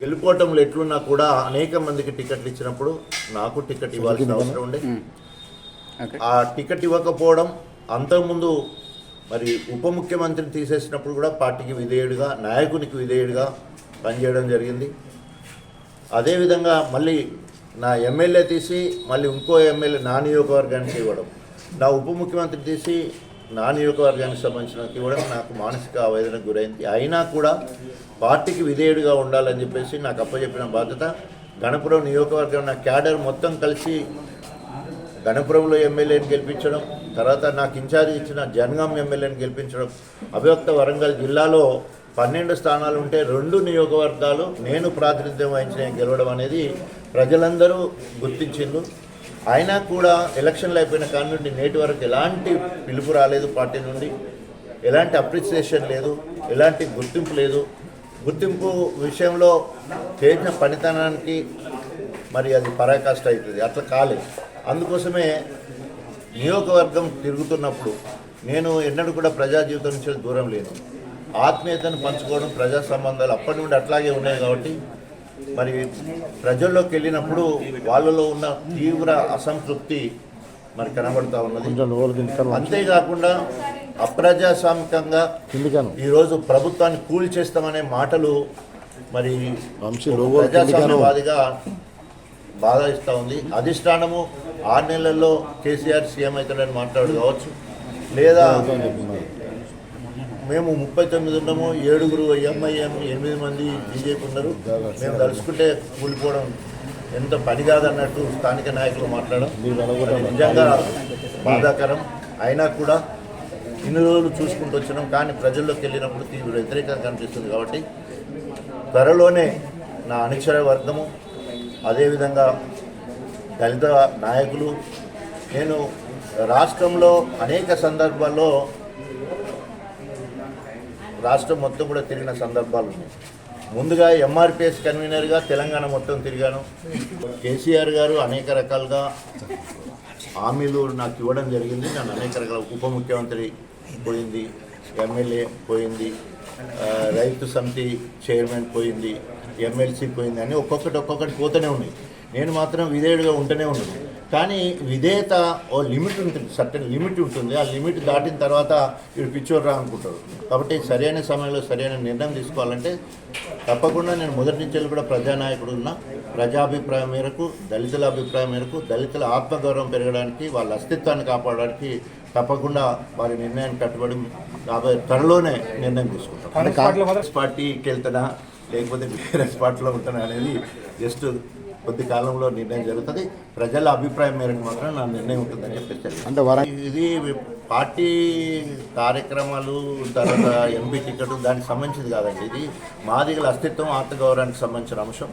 గెలుపోవటంలో ఎట్లున్నా కూడా అనేక మందికి టికెట్లు ఇచ్చినప్పుడు నాకు టికెట్ ఇవ్వాల్సిన అవసరం ఉండే. ఆ టికెట్ ఇవ్వకపోవడం అంతకుముందు మరి ఉప ముఖ్యమంత్రిని తీసేసినప్పుడు కూడా పార్టీకి విధేయుడిగా నాయకునికి విధేయుడిగా పనిచేయడం జరిగింది. అదేవిధంగా మళ్ళీ నా ఎమ్మెల్యే తీసి మళ్ళీ ఇంకో ఎమ్మెల్యే నా నియోజకవర్గానికి ఇవ్వడం. నా ఉప ముఖ్యమంత్రి తీసి నా నియోజకవర్గానికి సంబంధించిన కూడా నాకు మానసిక ఆవేదనకు గురైంది. అయినా కూడా పార్టీకి విధేయుడిగా ఉండాలని చెప్పేసి నాకు అప్పచెప్పిన బాధ్యత. గణపురం నియోజకవర్గం నా క్యాడర్ మొత్తం కలిసి గణపురంలో ఎమ్మెల్యేని గెలిపించడం తర్వాత నాకు ఇన్ఛార్జ్ ఇచ్చిన జనగాం ఎమ్మెల్యేని గెలిపించడం అభివక్త వరంగల్ జిల్లాలో పన్నెండు స్థానాలు ఉంటే రెండు నియోజకవర్గాలు నేను ప్రాతినిధ్యం వహించిన గెలవడం అనేది ప్రజలందరూ గుర్తించిండ్రు. అయినా కూడా ఎలక్షన్లు అయిపోయిన కాడి నుండి నేటి వరకు ఎలాంటి పిలుపు రాలేదు పార్టీ నుండి ఎలాంటి అప్రిసియేషన్ లేదు ఎలాంటి గుర్తింపు లేదు. గుర్తింపు విషయంలో చేసిన పనితనానికి మరి అది పరాకాష్ట అవుతుంది అట్లా కాలేదు. అందుకోసమే నియోజకవర్గం తిరుగుతున్నప్పుడు నేను ఎన్నడూ కూడా ప్రజా జీవితం నుంచి దూరం లేను. ఆత్మీయతను పంచుకోవడం ప్రజా సంబంధాలు అప్పటి నుండి అట్లాగే ఉన్నాయి కాబట్టి మరి ప్రజల్లోకి వెళ్ళినప్పుడు వాళ్ళలో ఉన్న తీవ్ర అసంతృప్తి మరి కనబడతా ఉన్నది. అంతేకాకుండా అప్రజాస్వామికంగా ఈరోజు ప్రభుత్వాన్ని కూల్ చేస్తామనే మాటలు మరి ప్రజాస్వామ్యవాదిగా బాధ ఇస్తూ ఉంది. అధిష్టానము ఆరు నెలల్లో కేసీఆర్ సీఎం అవుతాడని మాట్లాడు కావచ్చు. లేదా మేము ముప్పై తొమ్మిది ఉన్నాము ఏడుగురు ఎంఐఎం ఎనిమిది మంది బీజేపీ ఉన్నారు. మేము తలుచుకుంటే కూలిపోవడం ఎంత పని కాదన్నట్టు స్థానిక నాయకులు మాట్లాడడం. నిజంగా బాధాకరం. అయినా కూడా ఇన్ని రోజులు చూసుకుంటూ వచ్చినాం కానీ ప్రజల్లోకి వెళ్ళినప్పుడు తీవ్ర వ్యతిరేకత కనిపిస్తుంది కాబట్టి త్వరలోనే నా అనుచర వర్గము అదేవిధంగా దళిత నాయకులు నేను రాష్ట్రంలో అనేక సందర్భాల్లో రాష్ట్రం మొత్తం కూడా తిరిగిన సందర్భాలు ఉన్నాయి. ముందుగా ఎంఆర్పిఎస్ కన్వీనర్గా తెలంగాణ మొత్తం తిరిగాను. కేసీఆర్ గారు అనేక రకాలుగా హామీలు నాకు ఇవ్వడం జరిగింది. నన్ను అనేక రకాల ఉప ముఖ్యమంత్రి పోయింది ఎమ్మెల్యే పోయింది రైతు సమితి చైర్మన్ పోయింది ఎమ్మెల్సీ పోయింది అని ఒక్కొక్కటి ఒక్కొక్కటి పోతూనే ఉన్నాయి. నేను మాత్రం విధేయుడిగా ఉంటూనే ఉన్నాను. కానీ విధేయత ఓ లిమిట్ ఉంటుంది సర్టన్ లిమిట్ ఉంటుంది. ఆ లిమిట్ దాటిన తర్వాత వీడు పిచ్చోర్రా అనుకుంటారు కాబట్టి సరైన సమయంలో సరైన నిర్ణయం తీసుకోవాలంటే తప్పకుండా నేను మొదటి నుంచి కూడా ప్రజానాయకుడు ఉన్నా. ప్రజాభిప్రాయం మేరకు దళితుల అభిప్రాయం మేరకు దళితుల ఆత్మగౌరవం పెరగడానికి వాళ్ళ అస్తిత్వాన్ని కాపాడడానికి తప్పకుండా వారి నిర్ణయాన్ని కట్టుబడి రాబోయే త్వరలోనే నిర్ణయం తీసుకుంటాం. కాంగ్రెస్ పార్టీకి వెళ్తానా లేకపోతే బీఆర్ఎస్ పార్టీలో ఉంటానా అనేది జస్ట్ కొద్ది కాలంలో నిర్ణయం జరుగుతుంది. ప్రజల అభిప్రాయం మేరకు మాత్రం నా నిర్ణయం ఉంటుందని చెప్పేసి అంటే వర ఇది పార్టీ కార్యక్రమాలు తర్వాత ఎంపీ టికెట్ దానికి సంబంధించింది కాదండి. ఇది మాదిగల అస్తిత్వం ఆత్మగౌరవానికి సంబంధించిన అంశం.